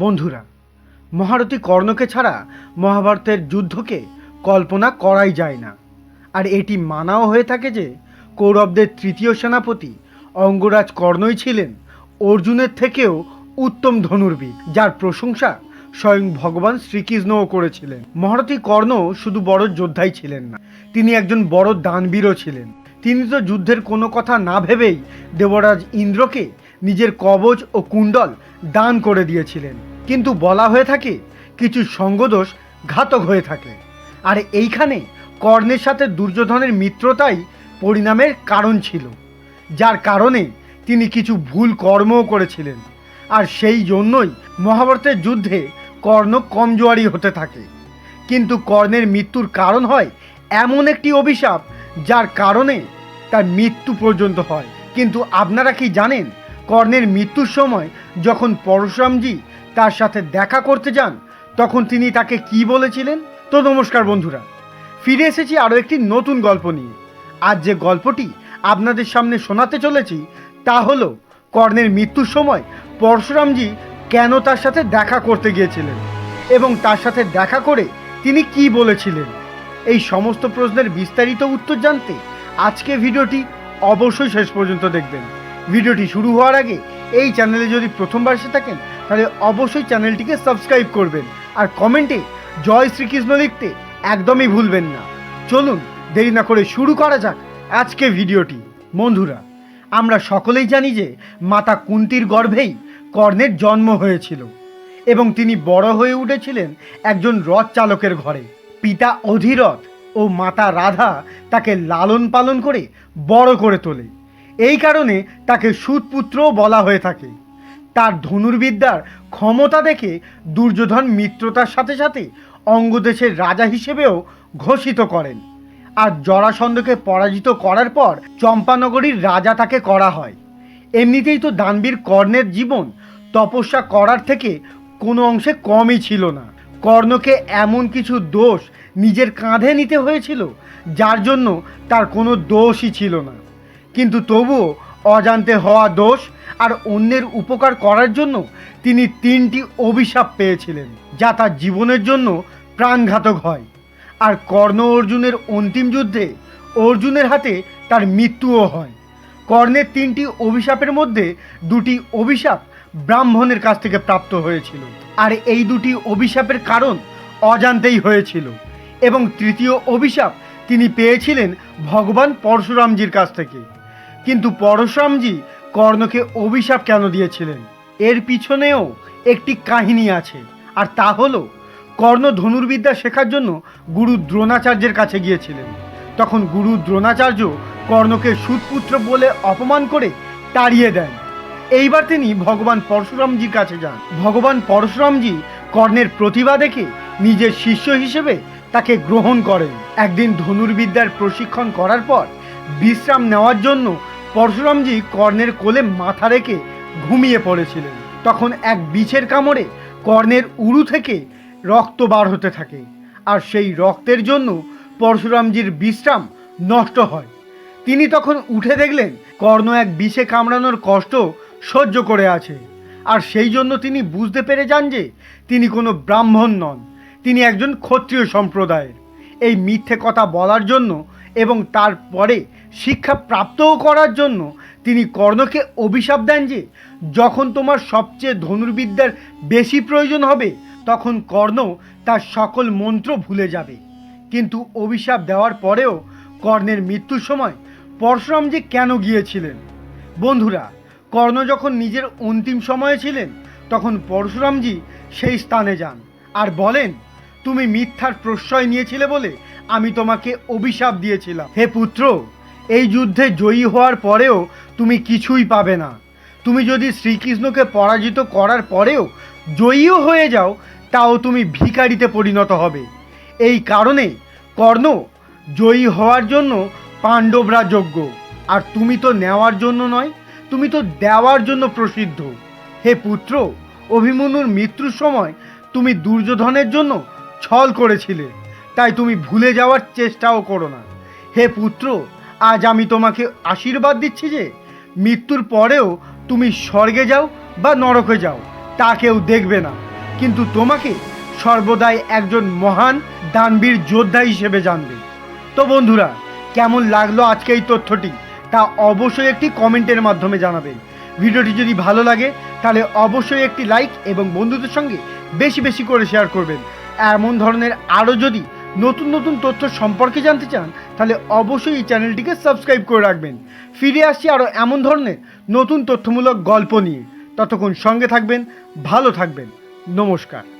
বন্ধুরা, মহারথী কর্ণকে ছাড়া মহাভারতের যুদ্ধকে কল্পনা করাই যায় না। আর এটি মানাও হয়ে থাকে যে, কৌরবদের তৃতীয় সেনাপতি অঙ্গরাজ কর্ণই ছিলেন অর্জুনের থেকেও উত্তম ধনুর্বিদ, যার প্রশংসা স্বয়ং ভগবান শ্রীকৃষ্ণও করেছিলেন। মহারথী কর্ণ শুধু বড় যোদ্ধাই ছিলেন না, তিনি একজন বড় দানবীরও ছিলেন। তিনি তো যুদ্ধের কোনো কথা না ভেবেই দেবরাজ ইন্দ্রকে নিজের কবচ ও কুণ্ডল দান করে দিয়েছিলেন। কিন্তু বলা হয়ে থাকে, কিছু সঙ্গদোষ ঘাতক হয়ে থাকে। আর এইখানে কর্ণের সাথে দুর্যোধনের মিত্রতাই পরিণামের কারণ ছিল, যার কারণে তিনি কিছু ভুল কর্মও করেছিলেন। আর সেই জন্যই মহাভারতের যুদ্ধে কর্ণ কমজোয়ারি হতে থাকে। কিন্তু কর্ণের মৃত্যুর কারণ হয় এমন একটি অভিশাপ, যার কারণে তার মৃত্যু পর্যন্ত হয়। কিন্তু আপনারা কি জানেন কর্ণের মৃত্যুর সময় যখন পরশুরামজি তার সাথে দেখা করতে যান, তখন তিনি তাকে কি বলেছিলেন? তো নমস্কার বন্ধুরা, ফিরে এসেছি আরও একটি নতুন গল্প নিয়ে। আজ যে গল্পটি আপনাদের সামনে শোনাতে চলেছি, তা হলো কর্ণের মৃত্যুর সময় পরশুরামজি কেন তার সাথে দেখা করতে গিয়েছিলেন এবং তার সাথে দেখা করে তিনি কি বলেছিলেন? এই সমস্ত প্রশ্নের বিস্তারিত উত্তর জানতে আজকে ভিডিওটি অবশ্যই শেষ পর্যন্ত দেখবেন। ভিডিওটি শুরু হওয়ার আগে এই চ্যানেলে যদি প্রথমবার এসে থাকেন, তাহলে অবশ্যই চ্যানেলটিকে সাবস্ক্রাইব করবেন আর কমেন্টে জয় শ্রীকৃষ্ণ লিখতে একদমই ভুলবেন না। চলুন, দেরি না করে শুরু করা যাক আজকে ভিডিওটি। বন্ধুরা, আমরা সকলেই জানি যে মাতা কুন্তির গর্ভেই কর্ণের জন্ম হয়েছিল এবং তিনি বড় হয়ে উঠেছিলেন একজন রথ চালকের ঘরে। পিতা অধীরথ ও মাতা রাধা তাকে লালন পালন করে বড় করে তোলে। এই কারণে তাকে সুতপুত্রও বলা হয়ে থাকে। তার ধনুর্বিদ্যার ক্ষমতা দেখে দুর্যোধন মিত্রতার সাথে সাথে অঙ্গদেশের রাজা হিসেবেও ঘোষিত করেন আর জরাসন্ধকে পরাজিত করার পর চম্পানগরীর রাজা তাকে করা হয়। এমনিতেই তো দানবীর কর্ণের জীবন তপস্যা করার থেকে কোনো অংশে কমই ছিল না। কর্ণকে এমন কিছু দোষ নিজের কাঁধে নিতে হয়েছিল, যার জন্য তার কোনো দোষই ছিল না। কিন্তু তবুও অজান্তে হওয়া দোষ আর অন্যের উপকার করার জন্য তিনি তিনটি অভিশাপ পেয়েছিলেন, যা তার জীবনের জন্য প্রাণঘাতক হয়। আর কর্ণ অর্জুনের অন্তিম যুদ্ধে অর্জুনের হাতে তার মৃত্যুও হয়। কর্ণের তিনটি অভিশাপের মধ্যে দুটি অভিশাপ ব্রাহ্মণের কাছ থেকে প্রাপ্ত হয়েছিল। আর এই দুটি অভিশাপের কারণ অজান্তেই হয়েছিল এবং তৃতীয় অভিশাপ তিনি পেয়েছিলেন ভগবান পরশুরামজির কাছ থেকে। কিন্তু পরশুরামজি কর্ণকে অভিশাপ কেন দিয়েছিলেন? এর পিছনেও একটি কাহিনী আছে, আর তা হলো, কর্ণ ধনুর্বিদ্যা শেখার জন্য গুরু দ্রোণাচার্যের কাছে গিয়েছিলেন। তখন গুরু দ্রোণাচার্য কর্ণকে সুতপুত্র বলে অপমান করে তাড়িয়ে দেন। এইবার তিনি ভগবান পরশুরামজির কাছে যান। ভগবান পরশুরামজি কর্ণের প্রতিভা দেখে নিজের শিষ্য হিসেবে তাকে গ্রহণ করেন। একদিন ধনুর্বিদ্যার প্রশিক্ষণ করার পর বিশ্রাম নেওয়ার জন্য পরশুরামজি কর্ণের কোলে মাথা রেখে ঘুমিয়ে পড়েছিলেন। তখন এক বিছের কামড়ে কর্ণের উরু থেকে রক্ত বার হতে থাকে আর সেই রক্তের জন্য পরশুরামজির বিশ্রাম নষ্ট হয়। তিনি তখন উঠে দেখলেন কর্ণ এক বিষে কামড়ানোর কষ্ট সহ্য করে আছে আর সেই জন্য তিনি বুঝতে পেরে যান যে তিনি কোনো ব্রাহ্মণ নন। তিনি একজন ক্ষত্রিয় সম্প্রদায়ের। এই মিথ্যে কথা বলার জন্য এবং তারপরে শিক্ষা প্রাপ্তও করার জন্য তিনি কর্ণকে অভিশাপ দেন যে যখন তোমার সবচেয়ে ধনুর্বিদ্যার বেশি প্রয়োজন হবে, তখন কর্ণ তার সকল মন্ত্র ভুলে যাবে। কিন্তু অভিশাপ দেওয়ার পরেও কর্ণের মৃত্যুর সময় পরশুরামজি কেন গিয়েছিলেন? বন্ধুরা, কর্ণ যখন নিজের অন্তিম সময়ে ছিলেন, তখন পরশুরামজি সেই স্থানে যান আর বলেন, তুমি মিথ্যার প্রশ্রয় নিয়েছিলে বলে আমি তোমাকে অভিশাপ দিয়েছিলাম। হে পুত্র এই যুদ্ধে জয়ী হওয়ার পরেও তুমি কিছুই পাবে না। তুমি যদি শ্রীকৃষ্ণকে পরাজিত করার পরেও জয়ীও হয়ে যাও, তাও তুমি ভিখারিতে পরিণত হবে। এই কারণে কর্ণ জয়ী হওয়ার জন্য পাণ্ডবরা যোগ্য। আর তুমি তো নেওয়ার জন্য নয়, তুমি তো দেওয়ার জন্য প্রসিদ্ধ। হে পুত্র, অভিমন্যুর মৃত্যুর সময় তুমি দুর্যোধনের জন্য ছল করেছিলে, তাই তুমি ভুলে যাওয়ার চেষ্টাও করো না। হে পুত্র আজ আমি তোমাকে আশীর্বাদ দিচ্ছি যে মৃত্যুর পরেও তুমি স্বর্গে যাও বা নরকে যাও, তা কেউ দেখবে না। কিন্তু তোমাকে সর্বদাই একজন মহান দানবীর যোদ্ধা হিসেবে জানবে। তো বন্ধুরা, কেমন লাগল আজকে এই তথ্যটি? তা অবশ্যই একটি কমেন্টের মাধ্যমে জানাবেন। ভিডিওটি যদি ভালো লাগে, তাহলে অবশ্যই একটি লাইক এবং বন্ধুদের সঙ্গে বেশি বেশি করে শেয়ার করবেন। এমন ধরনের আরও যদি নতুন নতুন তথ্য সম্পর্কে জানতে চান, তাহলে অবশ্যই এই চ্যানেলটিকে সাবস্ক্রাইব করে রাখবেন। ফিরে আসছি আরও এমন ধরনের নতুন তথ্যমূলক গল্প নিয়ে। ততক্ষণ সঙ্গে থাকবেন, ভালো থাকবেন। নমস্কার।